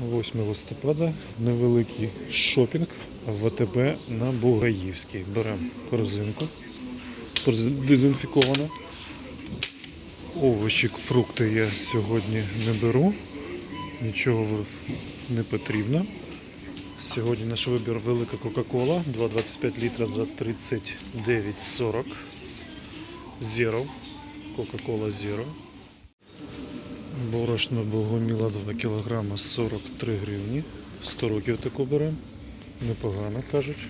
8 листопада. Невеликий шопінг в АТБ на Бугаївській. Беремо корзинку. Дезінфікована. Овочі, фрукти я сьогодні не беру. Нічого не потрібно. Сьогодні наш вибір велика Кока-Кола 2,25 літра за 39,40. Zero. Кока-Кола Zero. Борошно Богоміла 2 кг 43 гривні. 100 років таку беремо. Непогано кажуть.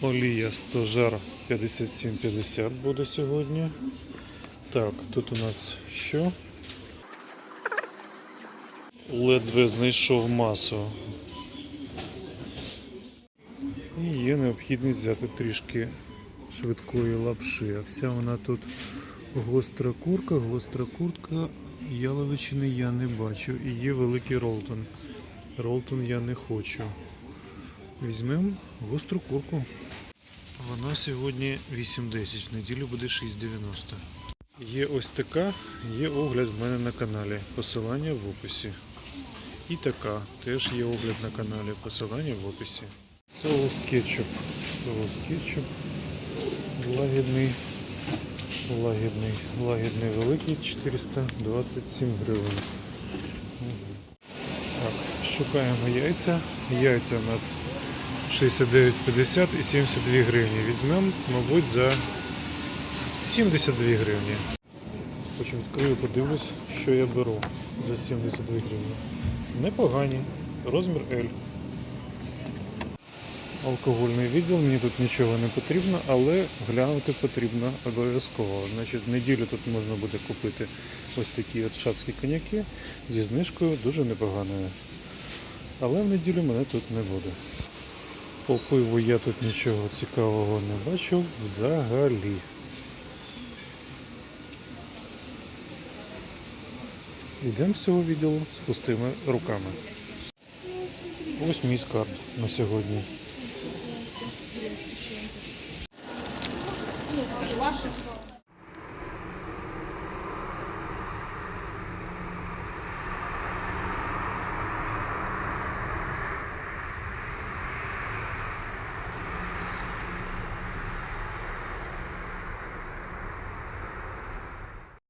Олія 100 жар 57,50 буде сьогодні. Так, тут у нас що? Ледве знайшов масу. І є необхідність взяти трішки швидкої лапши. А вся вона тут гостра курка, гостра куртка. Яловичини я не бачу. І є великий ролтон. Ролтон я не хочу. Візьмемо гостру курку. Вона сьогодні 8.10, в неділю буде 6.90. Є ось така, є огляд в мене на каналі. Посилання в описі. І така теж є огляд на каналі. Посилання в описі. Соус кетчуп. Соус кетчуп. Лагідний. Лагідний. Лагідний великий 427 гривень. Так, шукаємо яйця. Яйця у нас 69,50 і 72 гривні. Візьмемо, мабуть, за 72 гривні. Потім відкрию, подивлюсь, що я беру за 72 гривні. Непогані. Розмір L. Алкогольний відділ, мені тут нічого не потрібно, але глянути потрібно обов'язково. Значить, в неділю тут можна буде купити ось такі от шапські коньяки зі знижкою дуже непоганою. Але в неділю мене тут не буде. По пиву я тут нічого цікавого не бачив взагалі. Йдемо з цього відділу з пустими руками. Ось мій скарб на сьогодні. Вашингтон.